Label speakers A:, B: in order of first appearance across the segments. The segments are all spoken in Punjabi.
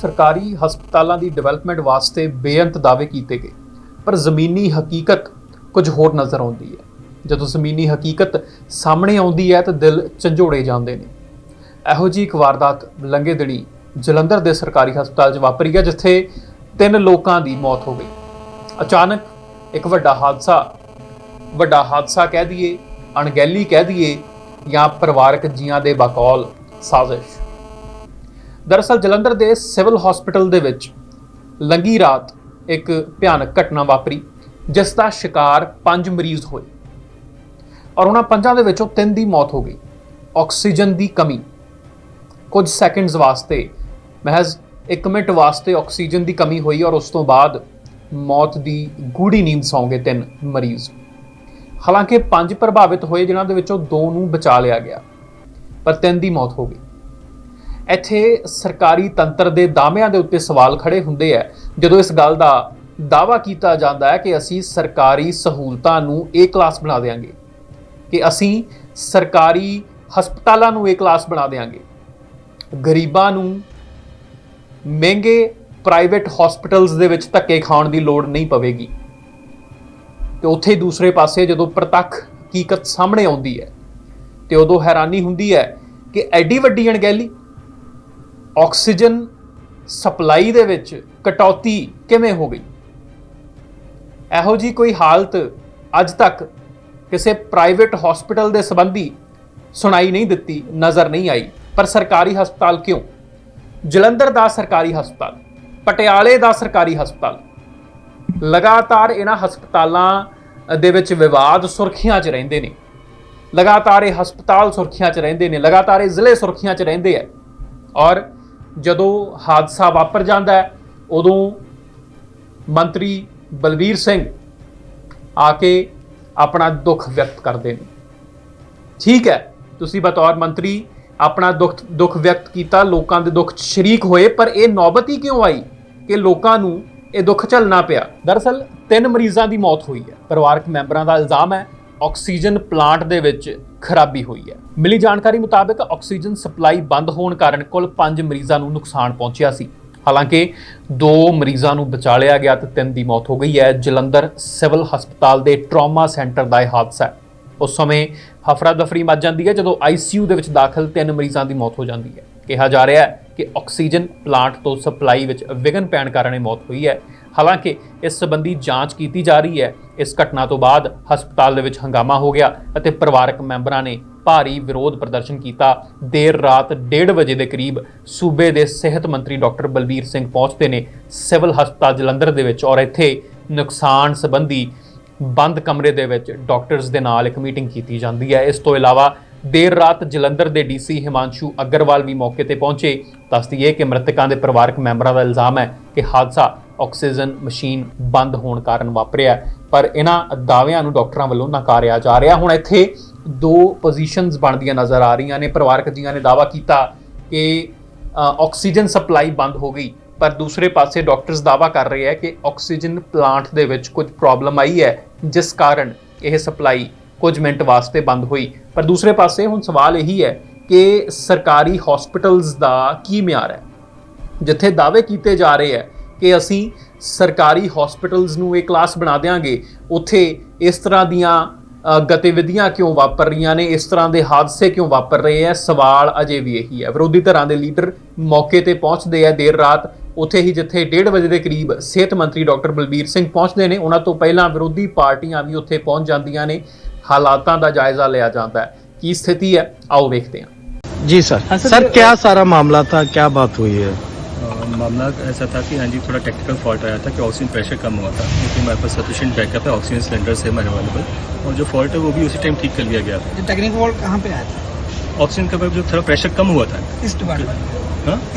A: ਸਰਕਾਰੀ ਹਸਪਤਾਲਾਂ ਦੀ ਡਿਵੈਲਪਮੈਂਟ ਵਾਸਤੇ ਬੇਅੰਤ ਦਾਅਵੇ ਕੀਤੇ ਗਏ। ਪਰ ਜ਼ਮੀਨੀ ਹਕੀਕਤ ਕੁਝ ਹੋਰ ਨਜ਼ਰ ਆਉਂਦੀ ਹੈ। ਜਦੋਂ ਜ਼ਮੀਨੀ ਹਕੀਕਤ ਸਾਹਮਣੇ ਆਉਂਦੀ ਹੈ ਤਾਂ ਦਿਲ ਝੰਜੋੜੇ ਜਾਂਦੇ ਨੇ। ਇਹੋ ਜੀ ਇੱਕ ਵਾਰਦਾਤ ਲੰਘੇ ਦਿਨੀ ਜਲੰਧਰ ਦੇ ਸਰਕਾਰੀ ਹਸਪਤਾਲ 'ਚ ਵਾਪਰੀ ਹੈ, ਜਿੱਥੇ ਤਿੰਨ ਲੋਕਾਂ ਦੀ ਮੌਤ ਹੋ ਗਈ। ਅਚਾਨਕ ਇੱਕ ਵੱਡਾ ਹਾਦਸਾ ਵੱਡਾ ਹਾਦਸਾ ਕਹਿ ਦਈਏ, ਅਣਗਹਿਲੀ ਕਹਿ ਦਈਏ, ਜਾਂ ਪਰਿਵਾਰਕ ਜੀਆਂ ਦੇ ਬਕੌਲ ਸਾਜ਼ਿਸ਼। ਦਰਅਸਲ ਜਲੰਧਰ ਦੇ ਸਿਵਲ ਹਸਪੀਟਲ ਦੇ ਵਿੱਚ ਲੰਗੀ ਰਾਤ ਇੱਕ ਭਿਆਨਕ ਘਟਨਾ ਵਾਪਰੀ, ਜਿਸ ਦਾ ਸ਼ਿਕਾਰ ਪੰਜ ਮਰੀਜ਼ ਹੋਏ। ਔਰ ਉਹਨਾਂ ਪੰਜਾਂ ਦੇ ਵਿੱਚੋਂ ਤਿੰਨ ਦੀ ਮੌਤ ਹੋ ਗਈ। ਆਕਸੀਜਨ ਦੀ ਕਮੀ। ਕੁਝ ਸੈਕਿੰਡਸ ਵਾਸਤੇ, ਮਹਿਜ਼ 1 ਮਿੰਟ ਵਾਸਤੇ ਆਕਸੀਜਨ ਦੀ ਕਮੀ ਹੋਈ ਔਰ ਉਸ ਤੋਂ ਬਾਅਦ ਮੌਤ ਦੀ ਗੂੜੀ ਨੀਂਦ ਸੌਂ ਗਏ ਤਿੰਨ ਮਰੀਜ਼। ਹਾਲਾਂਕਿ ਪੰਜ ਪ੍ਰਭਾਵਿਤ ਹੋਏ, ਜਿਨ੍ਹਾਂ ਦੇ ਵਿੱਚੋਂ ਦੋ ਨੂੰ ਬਚਾ ਲਿਆ ਗਿਆ, ਪਰ ਤਿੰਨ ਦੀ ਮੌਤ ਹੋ ਗਈ। ਇੱਥੇ ਸਰਕਾਰੀ ਤੰਤਰ ਦੇ ਦਾਅਵਿਆਂ ਦੇ ਉੱਤੇ ਸਵਾਲ ਖੜੇ ਹੁੰਦੇ ਆ। ਜਦੋਂ ਇਸ ਗੱਲ ਦਾ ਦਾਅਵਾ ਕੀਤਾ ਜਾਂਦਾ ਹੈ ਕਿ ਅਸੀਂ ਸਰਕਾਰੀ ਸਹੂਲਤਾਂ ਨੂੰ ਏ ਕਲਾਸ ਬਣਾ ਦੇਵਾਂਗੇ ਕਿ ਅਸੀਂ ਸਰਕਾਰੀ ਹਸਪਤਾਲਾਂ ਨੂੰ ਏ ਕਲਾਸ ਬਣਾ ਦੇਵਾਂਗੇ ਗਰੀਬਾਂ ਨੂੰ ਮਹਿੰਗੇ ਪ੍ਰਾਈਵੇਟ ਹਸਪੀਟਲਸ ਦੇ ਵਿੱਚ ਧੱਕੇ ਖਾਣ ਦੀ ਲੋੜ ਨਹੀਂ ਪਵੇਗੀ। ਤੇ ਉੱਥੇ ਦੂਸਰੇ ਪਾਸੇ ਜਦੋਂ ਪ੍ਰਤੱਖ ਹਕੀਕਤ ਸਾਹਮਣੇ ਆਉਂਦੀ ਹੈ, ਤੇ ਉਦੋਂ ਹੈਰਾਨੀ ਹੁੰਦੀ ਹੈ ਕਿ ਐਡੀ ਵੱਡੀ ਅਣਗਹਿਲੀ ਆਕਸੀਜਨ ਸਪਲਾਈ ਦੇ ਵਿੱਚ ਕਟੌਤੀ ਕਿਵੇਂ ਹੋ ਗਈ? ਇਹੋ ਜੀ ਕੋਈ ਹਾਲਤ ਅੱਜ ਤੱਕ ਕਿਸੇ ਪ੍ਰਾਈਵੇਟ ਹਸਪੀਟਲ ਦੇ ਸੰਬੰਧੀ ਸੁਣਾਈ ਨਹੀਂ ਦਿੱਤੀ, ਨਜ਼ਰ ਨਹੀਂ ਆਈ। ਪਰ ਸਰਕਾਰੀ ਹਸਪਤਾਲ ਕਿਉਂ? ਜਲੰਧਰ ਦਾ ਸਰਕਾਰੀ ਹਸਪਤਾਲ, ਪਟਿਆਲੇ ਦਾ ਸਰਕਾਰੀ ਹਸਪਤਾਲ, ਲਗਾਤਾਰ ਇਹਨਾਂ ਹਸਪਤਾਲਾਂ ਦੇ ਵਿੱਚ ਵਿਵਾਦ ਸੁਰਖੀਆਂ 'ਚ ਰਹਿੰਦੇ ਨੇ। ਲਗਾਤਾਰ ਇਹ ਹਸਪਤਾਲ ਸੁਰਖੀਆਂ 'ਚ ਰਹਿੰਦੇ ਨੇ, ਲਗਾਤਾਰ ਇਹ ਜ਼ਿਲ੍ਹੇ ਸੁਰਖੀਆਂ 'ਚ ਰਹਿੰਦੇ ਆ। ਔਰ ਜਦੋਂ ਹਾਦਸਾ ਵਾਪਰ ਜਾਂਦਾ ਹੈ, ਉਦੋਂ ਮੰਤਰੀ ਬਲਬੀਰ ਸਿੰਘ ਆ ਕੇ ਆਪਣਾ ਦੁੱਖ ਵਿਅਕਤ ਕਰਦੇ ਨੇ। ਠੀਕ ਹੈ, ਤੁਸੀਂ ਬਤੌਰ ਮੰਤਰੀ ਆਪਣਾ ਦੁੱਖ ਦੁੱਖ ਵਿਅਕਤ ਕੀਤਾ, ਲੋਕਾਂ ਦੇ ਦੁੱਖ ਸ਼ਰੀਕ ਹੋਏ, ਪਰ ਇਹ ਨੌਬਤ ਹੀ ਕਿਉਂ ਆਈ ਕਿ ਲੋਕਾਂ ਨੂੰ ਇਹ ਦੁੱਖ ਝੱਲਣਾ ਪਿਆ? ਦਰਅਸਲ ਤਿੰਨ ਮਰੀਜ਼ਾਂ ਦੀ ਮੌਤ ਹੋਈ ਹੈ। ਪਰਿਵਾਰਕ ਮੈਂਬਰਾਂ ਦਾ ਇਲਜ਼ਾਮ ਹੈ ਆਕਸੀਜਨ ਪਲਾਂਟ ਦੇ ਵਿੱਚ ਖਰਾਬੀ ਹੋਈ ਹੈ। ਮਿਲੀ ਜਾਣਕਾਰੀ ਮੁਤਾਬਕ ਆਕਸੀਜਨ ਸਪਲਾਈ ਬੰਦ ਹੋਣ ਕਾਰਨ ਕੁੱਲ 5 ਮਰੀਜ਼ਾਂ ਨੂੰ ਨੁਕਸਾਨ ਪਹੁੰਚਿਆ ਸੀ। ਹਾਲਾਂਕਿ ਦੋ ਮਰੀਜ਼ਾਂ ਨੂੰ ਬਚਾ ਲਿਆ ਗਿਆ ਤੇ ਤਿੰਨ ਦੀ ਮੌਤ ਹੋ ਗਈ ਹੈ। ਜਲੰਧਰ ਸਿਵਲ ਹਸਪਤਾਲ ਦੇ ਟਰਾਮਾ ਸੈਂਟਰ ਦਾ ਇਹ ਹਾਦਸਾ ਹੈ। ਉਸ ਸਮੇਂ ਹਫਰਾ ਦਫਰੀ ਮਚ ਜਾਂਦੀ ਹੈ, ਜਦੋਂ ਆਈਸੀਯੂ ਦੇ ਵਿੱਚ ਦਾਖਲ ਤਿੰਨ ਮਰੀਜ਼ਾਂ ਦੀ ਮੌਤ ਹੋ ਜਾਂਦੀ ਹੈ। ਕਿਹਾ ਜਾ ਰਿਹਾ ਹੈ ਕਿ ਆਕਸੀਜਨ ਪਲਾਂਟ ਤੋਂ ਸਪਲਾਈ ਵਿੱਚ ਵਿਘਨ ਪੈਣ ਕਾਰਨ ਇਹ ਮੌਤ ਹੋਈ ਹੈ। ਹਾਲਾਂਕਿ ਇਸ ਸੰਬੰਧੀ ਜਾਂਚ ਕੀਤੀ ਜਾ ਰਹੀ ਹੈ। ਇਸ ਘਟਨਾ ਤੋਂ ਬਾਅਦ ਹਸਪਤਾਲ ਦੇ ਵਿੱਚ ਹੰਗਾਮਾ ਹੋ ਗਿਆ ਅਤੇ ਪਰਿਵਾਰਕ ਮੈਂਬਰਾਂ ਨੇ ਭਾਰੀ ਵਿਰੋਧ ਪ੍ਰਦਰਸ਼ਨ ਕੀਤਾ। ਦੇਰ ਰਾਤ 1:30 ਵਜੇ ਦੇ ਕਰੀਬ ਸੂਬੇ ਦੇ ਸਿਹਤ ਮੰਤਰੀ ਡਾਕਟਰ ਬਲਬੀਰ ਸਿੰਘ ਪਹੁੰਚਦੇ ਨੇ ਸਿਵਲ ਹਸਪਤਾਲ ਜਲੰਧਰ ਦੇ ਵਿੱਚ ਔਰ ਇੱਥੇ ਨੁਕਸਾਨ ਸੰਬੰਧੀ ਬੰਦ ਕਮਰੇ ਦੇ ਵਿੱਚ ਡਾਕਟਰਸ ਦੇ ਨਾਲ ਇੱਕ ਮੀਟਿੰਗ ਕੀਤੀ ਜਾਂਦੀ ਹੈ। ਇਸ ਤੋਂ ਇਲਾਵਾ ਦੇਰ ਰਾਤ ਜਲੰਧਰ ਦੇ ਡੀਸੀ ਹਿਮਾਂਸ਼ੂ ਅਗਰਵਾਲ ਵੀ ਮੌਕੇ ਤੇ ਪਹੁੰਚੇ। ਦੱਸ ਦਈਏ ਕਿ ਮ੍ਰਿਤਕਾਂ ਦੇ ਪਰਿਵਾਰਕ ਮੈਂਬਰਾਂ ਦਾ ਇਲਜ਼ਾਮ ਹੈ ਕਿ ਹਾਦਸਾ ਆਕਸੀਜਨ ਮਸ਼ੀਨ ਬੰਦ ਹੋਣ ਕਾਰਨ ਵਾਪਰਿਆ ਪਰ ਇਹਨਾਂ ਦਾਅਵਿਆਂ ਨੂੰ ਡਾਕਟਰਾਂ ਵੱਲੋਂ ਨਕਾਰਿਆ ਜਾ ਰਿਹਾ। ਹੁਣ ਇੱਥੇ ਦੋ ਪੋਜੀਸ਼ਨਸ ਬਣਦੀਆਂ ਨਜ਼ਰ ਆ ਰਹੀਆਂ ਨੇ। ਪਰਿਵਾਰਕ ਜੀਆਂ ਨੇ ਦਾਅਵਾ ਕੀਤਾ ਕਿ ਆਕਸੀਜਨ ਸਪਲਾਈ ਬੰਦ ਹੋ ਗਈ। ਪਰ ਦੂਸਰੇ ਪਾਸੇ ਡਾਕਟਰਸ ਦਾਅਵਾ ਕਰ ਰਹੇ ਹੈ ਕਿ ਆਕਸੀਜਨ ਪਲਾਂਟ ਦੇ ਵਿੱਚ ਕੁਝ ਪ੍ਰੋਬਲਮ ਆਈ ਹੈ, ਜਿਸ ਕਾਰਨ ਇਹ ਸਪਲਾਈ ਕੁਝ ਮਿੰਟ ਵਾਸਤੇ ਬੰਦ ਹੋਈ। ਪਰ ਦੂਸਰੇ ਪਾਸੇ ਹੁਣ ਸਵਾਲ ਇਹੀ ਹੈ ਕਿ ਸਰਕਾਰੀ ਹਸਪੀਟਲਸ ਦਾ ਕੀ ਮਿਆਰ ਹੈ? ਜਿੱਥੇ ਦਾਅਵੇ ਕੀਤੇ ਜਾ ਰਹੇ ਹੈ ਕਿ ਅਸੀਂ ਸਰਕਾਰੀ ਹਸਪੀਟਲਸ ਨੂੰ ਇਹ ਕਲਾਸ ਬਣਾ ਦੇਵਾਂਗੇ ਉੱਥੇ ਇਸ ਤਰ੍ਹਾਂ ਦੀਆਂ ਗਤੀਵਿਧੀਆਂ ਕਿਉਂ ਵਾਪਰ ਰਹੀਆਂ ਨੇ, ਇਸ ਤਰ੍ਹਾਂ ਦੇ ਹਾਦਸੇ ਕਿਉਂ ਵਾਪਰ ਰਹੇ ਹੈ? ਸਵਾਲ ਅਜੇ ਵੀ ਇਹੀ ਹੈ। ਵਿਰੋਧੀ ਧਿਰਾਂ ਦੇ ਲੀਡਰ ਮੌਕੇ ਤੇ ਪਹੁੰਚਦੇ ਆ ਦੇਰ ਰਾਤ। ਉੱਥੇ ਹੀ ਜਿੱਥੇ 1:30 ਵਜੇ ਦੇ ਕਰੀਬ ਸਿਹਤ ਮੰਤਰੀ ਡਾਕਟਰ ਬਲਬੀਰ ਸਿੰਘ ਪਹੁੰਚਦੇ ਨੇ, ਉਹਨਾਂ ਤੋਂ ਪਹਿਲਾਂ ਵਿਰੋਧੀ ਪਾਰਟੀਆਂ ਵੀ ਉੱਥੇ ਪਹੁੰਚ ਜਾਂਦੀਆਂ ਨੇ। ਹਾਲਾਤਾਂ ਦਾ ਜਾਇਜ਼ਾ ਲਿਆ ਜਾਂਦਾ ਹੈ ਕੀ ਸਥਿਤੀ ਹੈ ਆਓ ਵੇਖਦੇ ਹਾਂ
B: जी सर
C: हाँ, सर,
B: सर
C: ये-
B: क्या सारा मामला था क्या बात हुई है
C: अ, मामला ऐसा था कि हाँ जी थोड़ा टेक्निकल फॉल्ट आया था कि ऑक्सीजन प्रेशर कम हुआ था क्योंकि हमारे पास सफिशिएंट बैकअप है ऑक्सीजन सिलेंडर से हमारे अवेलेबल और जो फॉल्ट है वो भी उसी टाइम ठीक कर लिया गया था
D: जो टेक्निकल फॉल्ट कहाँ पे आया था
C: ऑक्सीजन का जो थोड़ा प्रेशर कम हुआ था।
D: ईस्ट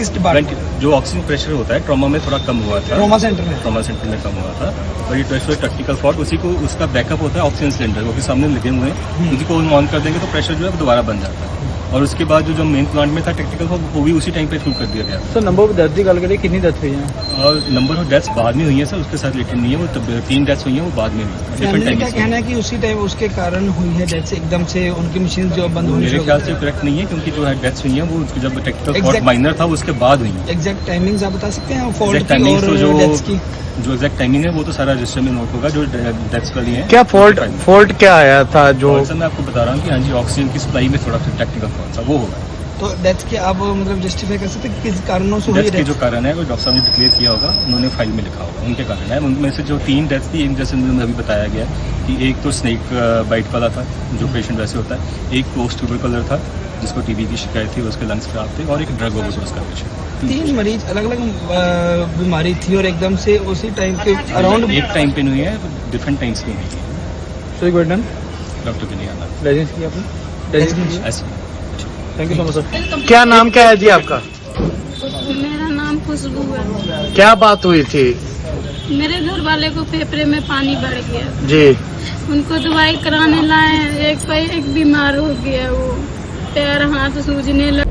D: ईस्ट
C: हाँ? जो ऑक्सीजन प्रेशर होता है ट्रॉमा में थोड़ा कम हुआ था।
D: ट्रॉमा सेंटर में।
C: ट्रॉमा सेंटर में कम हुआ था। और ये प्रेशर टेक्टिकल फॉल्ट उसी को उसका बैकअप होता है ऑक्सीजन सिलेंडर वो भी सामने लगे हुए हैं। उसी को ऑन कर देंगे तो प्रेशर जो है वो दोबारा बन जाता है। और उसके बाद जो जो मेन प्लांट में था टेक्निकल फॉल्ट वो भी उसी टाइम पे शुरू कर दिया गया।
D: सर नंबर ऑफ़ डेथ की गल करें कितनी डेथ हुई है?
C: और नंबर ऑफ़ डेथ्स बाद में हुई है सर उसके साथ रिलेटेड नहीं है वो तब तीन डेथ्स हुई है वो बाद में हुई हैं।
D: कहना है कि उसी टाइम उसके कारण हुई है डेथ एकदम से उनकी मशीन जो बंद होनी
C: मेरे ख्याल से करेक्ट नहीं है क्योंकि जो है डेथ्स हुई है वो जब टेक्निकल माइनर था उसके बाद हुई हैं।
D: एग्जैक्ट टाइमिंग आप बता सकते हैं फॉल्ट की और
C: तो जो
D: की?
C: जो एग्जैक्ट टाइमिंग है वो तो सारा रजिस्टर में नोट होगा जो डेथ्स वाली है।
B: क्या फॉल्ट फॉल्ट क्या आया था जो
C: सर मैं आपको बता रहा हूँ कि हाँ जी ऑक्सीजन की सप्लाई में थोड़ा टेक्निकल फॉल्ट था वो होगा।
D: तो डेथ के आप मतलब जस्टिफाई कर सकते हैं किस कारणों से हुई
C: डेथ के जो कारण है वो डॉक्टर साहब ने डिक्लेयर किया होगा उन्होंने फ़ाइल में लिखा होगा उनके कारण है। उनमें से जो तीन डेथ थी एक जैसे मुझे अभी बताया गया कि एक तो स्नेक बाइट वाला था जो पेशेंट वैसे होता है एक पोस्ट ट्यूबर कलर था जिसको टीबी की शिकायत थी उसके लंग्स खराब थे और एक ड्रग ओवरडोज का पेशेंट
D: तीन मरीज़ अलग अलग बीमारी थी और एकदम से उसी टाइम के अराउंड
C: एक टाइम पे नहीं है डिफरेंट टाइम्स पे हुई है।
D: सो गुड डन
C: डॉक्टर के नहीं आना
D: लाइसेंस की आपने लाइसेंस
C: ऐसे
D: thank you so much sir
B: क्या नाम क्या है जी आपका?
E: मेरा नाम खुशबू है।
B: क्या बात हुई थी?
E: मेरे घर वाले को फेफड़े में पानी बढ़ गया।
B: जी।
E: उनको दवाई कराने लाए एक पे एक बीमार हो गया वो। पैर हाथ सूजने लगे